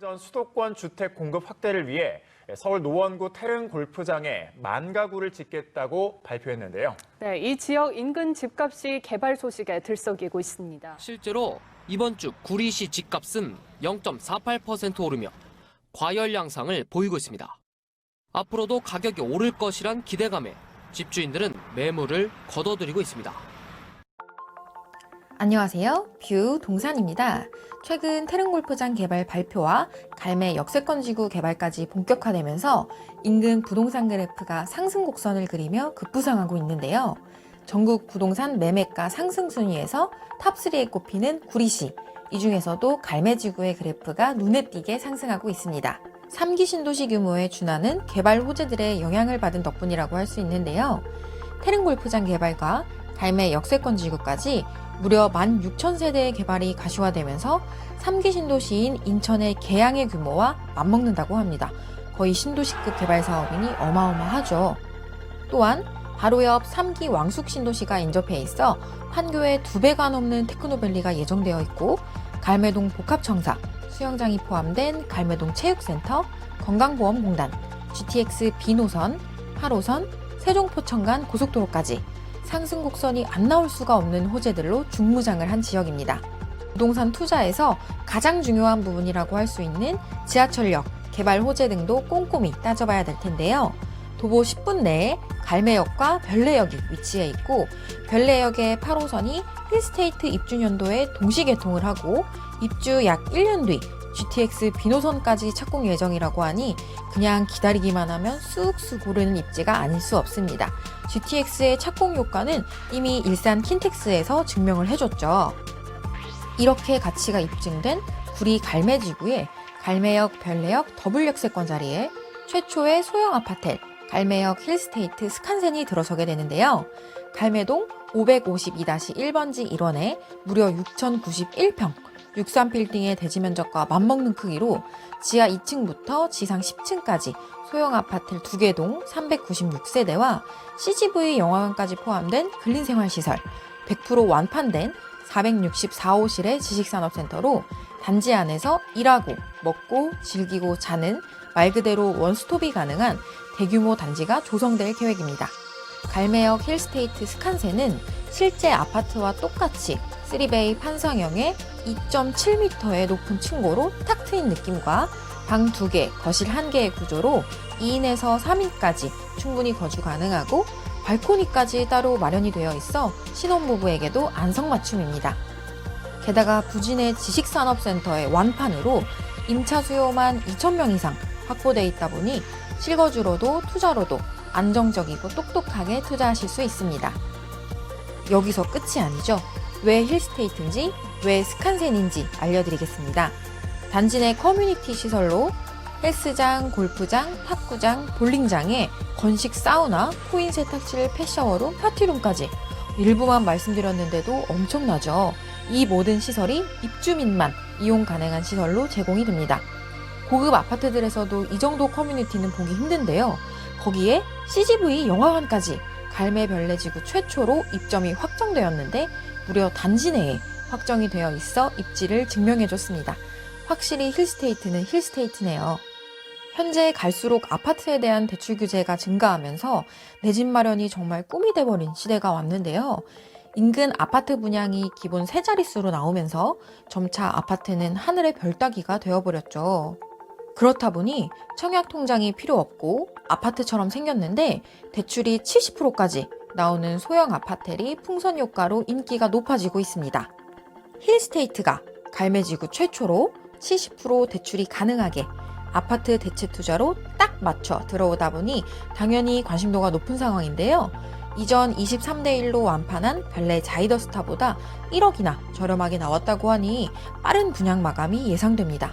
전 수도권 주택 공급 확대를 위해 서울 노원구 태릉 골프장에 만 가구를 짓겠다고 발표했는데요. 네, 이 지역 인근 집값이 개발 소식에 들썩이고 있습니다. 실제로 이번 주 구리시 집값은 0.48% 오르며 과열 양상을 보이고 있습니다. 앞으로도 가격이 오를 것이란 기대감에 집주인들은 매물을 거둬들이고 있습니다. 안녕하세요. 뷰 동산입니다. 최근 태릉 골프장 개발 발표와 갈매 역세권 지구 개발까지 본격화되면서 인근 부동산 그래프가 상승 곡선을 그리며 급부상하고 있는데요. 전국 부동산 매매가 상승 순위에서 탑3에 꼽히는 구리시. 이 중에서도 갈매 지구의 그래프가 눈에 띄게 상승하고 있습니다. 3기 신도시 규모에 준하는 개발 호재들의 영향을 받은 덕분이라고 할 수 있는데요. 태릉 골프장 개발과 갈매 역세권 지구까지 무려 16,000세대의 개발이 가시화되면서 3기 신도시인 인천의 개양의 규모와 맞먹는다고 합니다. 거의 신도시급 개발 사업이니 어마어마하죠. 또한 바로 옆 3기 왕숙 신도시가 인접해 있어 판교에 두 배가 넘는 테크노밸리가 예정되어 있고 갈매동 복합청사, 수영장이 포함된 갈매동 체육센터, 건강보험공단, GTX B노선, 8호선, 세종포천 간 고속도로까지 상승 곡선이 안 나올 수가 없는 호재들로 중무장을 한 지역입니다. 부동산 투자에서 가장 중요한 부분이라고 할 수 있는 지하철역, 개발 호재 등도 꼼꼼히 따져봐야 될 텐데요. 도보 10분 내에 갈매역과 별내역이 위치해 있고 별내역의 8호선이 힐스테이트 입주 연도에 동시 개통을 하고 입주 약 1년 뒤 GTX 비노선까지 착공 예정이라고 하니 그냥 기다리기만 하면 쑥쑥 오르는 입지가 아닐 수 없습니다. GTX의 착공 효과는 이미 일산 킨텍스에서 증명을 해줬죠. 이렇게 가치가 입증된 구리 갈매지구에 갈매역, 별내역, 더블역세권 자리에 최초의 소형 아파트 갈매역 힐스테이트 스칸센이 들어서게 되는데요. 갈매동 552-1번지 1원에 무려 6,091평, 63빌딩의 대지 면적과 맞먹는 크기로 지하 2층부터 지상 10층까지 소형 아파트 2개 동 396세대와 CGV 영화관까지 포함된 근린생활시설, 100% 완판된 464호실의 지식산업센터로 단지 안에서 일하고, 먹고, 즐기고, 자는 말 그대로 원스톱이 가능한 대규모 단지가 조성될 계획입니다. 갈매역 힐스테이트 스칸세는 실제 아파트와 똑같이 3베이 판상형의 2.7m의 높은 층고로 탁 트인 느낌과 방 2개, 거실 1개의 구조로 2인에서 3인까지 충분히 거주 가능하고 발코니까지 따로 마련이 되어 있어 신혼부부에게도 안성맞춤입니다. 게다가 부진의 지식산업센터의 완판으로 임차 수요만 2,000명 이상 확보돼 있다 보니 실거주로도 투자로도 안정적이고 똑똑하게 투자하실 수 있습니다. 여기서 끝이 아니죠. 왜 힐스테이트인지, 왜 스칸센인지 알려드리겠습니다. 단지 내 커뮤니티 시설로 헬스장, 골프장, 탁구장, 볼링장에 건식 사우나, 코인 세탁실, 펫샤워룸, 파티룸까지 일부만 말씀드렸는데도 엄청나죠. 이 모든 시설이 입주민만 이용 가능한 시설로 제공이 됩니다. 고급 아파트들에서도 이 정도 커뮤니티는 보기 힘든데요. 거기에 CGV 영화관까지 갈매별내지구 최초로 입점이 확정되었는데 무려 단지 내에 확정이 되어 있어 입지를 증명해줬습니다. 확실히 힐스테이트는 힐스테이트네요. 현재 갈수록 아파트에 대한 대출 규제가 증가하면서 내 집 마련이 정말 꿈이 돼버린 시대가 왔는데요. 인근 아파트 분양이 기본 세 자릿수로 나오면서 점차 아파트는 하늘의 별 따기가 되어버렸죠. 그렇다 보니 청약 통장이 필요 없고 아파트처럼 생겼는데 대출이 70%까지 나오는 소형 아파텔이 풍선 효과로 인기가 높아지고 있습니다. 힐스테이트가 갈매지구 최초로 70% 대출이 가능하게 아파트 대체 투자로 딱 맞춰 들어오다 보니 당연히 관심도가 높은 상황인데요. 이전 23대 1로 완판한 별내 자이더스타보다 1억이나 저렴하게 나왔다고 하니 빠른 분양 마감이 예상됩니다.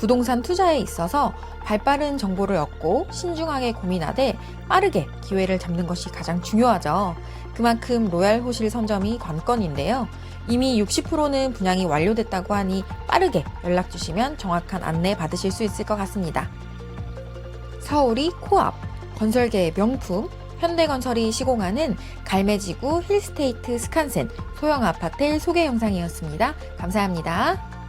부동산 투자에 있어서 발빠른 정보를 얻고 신중하게 고민하되 빠르게 기회를 잡는 것이 가장 중요하죠. 그만큼 로얄 호실 선점이 관건인데요. 이미 60%는 분양이 완료됐다고 하니 빠르게 연락 주시면 정확한 안내 받으실 수 있을 것 같습니다. 서울이 코앞, 건설계의 명품, 현대건설이 시공하는 갈매지구 힐스테이트 스칸센 소형 아파트 소개 영상이었습니다. 감사합니다.